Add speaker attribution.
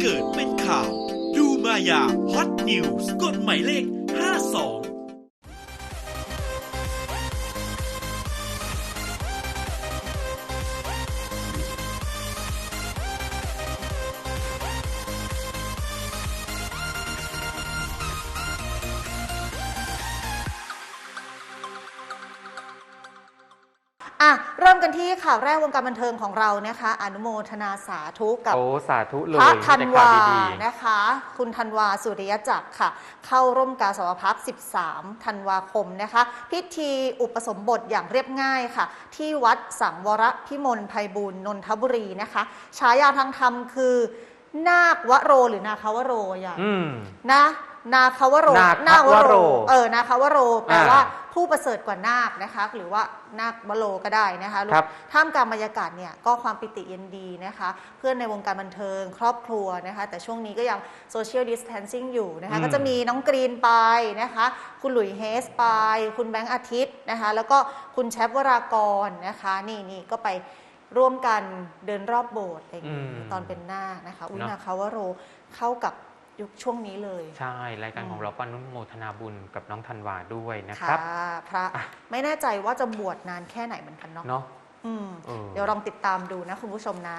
Speaker 1: เกิดเป็นข่าว ดูมายาฮอตนิวส์กฎหมายเลข 52
Speaker 2: อะเริ่มกันที่ข่าวแรกวงการบันเทิงของเรานะคะ อนุโมทนาสาธุกับ
Speaker 3: โอ้สาธุเลย
Speaker 2: พระ
Speaker 3: มี
Speaker 2: ธัน
Speaker 3: แต่
Speaker 2: วา
Speaker 3: ข่ดี
Speaker 2: นะคะ คุณธันวาสุริยจักรค่ะ เข้าร่วมกาสาวพัก 13 ธันวาคมนะคะ พิธีอุปสมบทอย่างเรียบง่ายค่ะ ที่วัดสังวรพิมลภัยบุญนนทบุรีนะคะฉายาทางธรรมคือนาควโรหรือนาคาวโรอย่าง
Speaker 3: อืม
Speaker 2: นะนาคาวโร
Speaker 3: นาควโร
Speaker 2: เออนาคาวโรแปล
Speaker 3: อ่า
Speaker 2: ว่า ผู้ประเสริฐกว่านาคนะคะ หรือว่านาควโรก็ได้นะคะ
Speaker 3: ครับ
Speaker 2: ท่ามกลางบรรยากาศเนี่ยก็ความปิติยินดีนะคะ เพื่อนในวงการบันเทิงครอบครัวนะคะ แต่ช่วงนี้ก็ยังโซเชียลดิส a ทนซิ่งอยู่นะคะ
Speaker 3: อืม
Speaker 2: ก็จะมีน้องกรีนไปนะคะ คุณหลุยเฮสไป คุณแบงค์อาทิตย์นะคะ แล้วก็คุณแชปวรากรนะคะ นี่นี่ก็ไปร่วมกันเดินรอบโบสถ์อะไรอย่างเงี้ย
Speaker 3: อืม
Speaker 2: ตอนเป็นนาคนะคะ อุย
Speaker 3: เนอะ
Speaker 2: นาคาวโรเข้ากับ ยุคช่วงนี้เลย
Speaker 3: ใช่ รายการของ
Speaker 2: อืม
Speaker 3: เราปานุโมทนาบุญกับน้องธันวาด้วยนะค
Speaker 2: ค่ะ
Speaker 3: รับ
Speaker 2: พระ
Speaker 3: อะ
Speaker 2: ไม่แน่ใจว่าจะบวชนานแค่ไหนเหมือนกันเนาะ
Speaker 3: เนาะ
Speaker 2: อืม
Speaker 3: เออ
Speaker 2: เดี๋ยวลองติดตามดูนะคุณผู้ชมนะ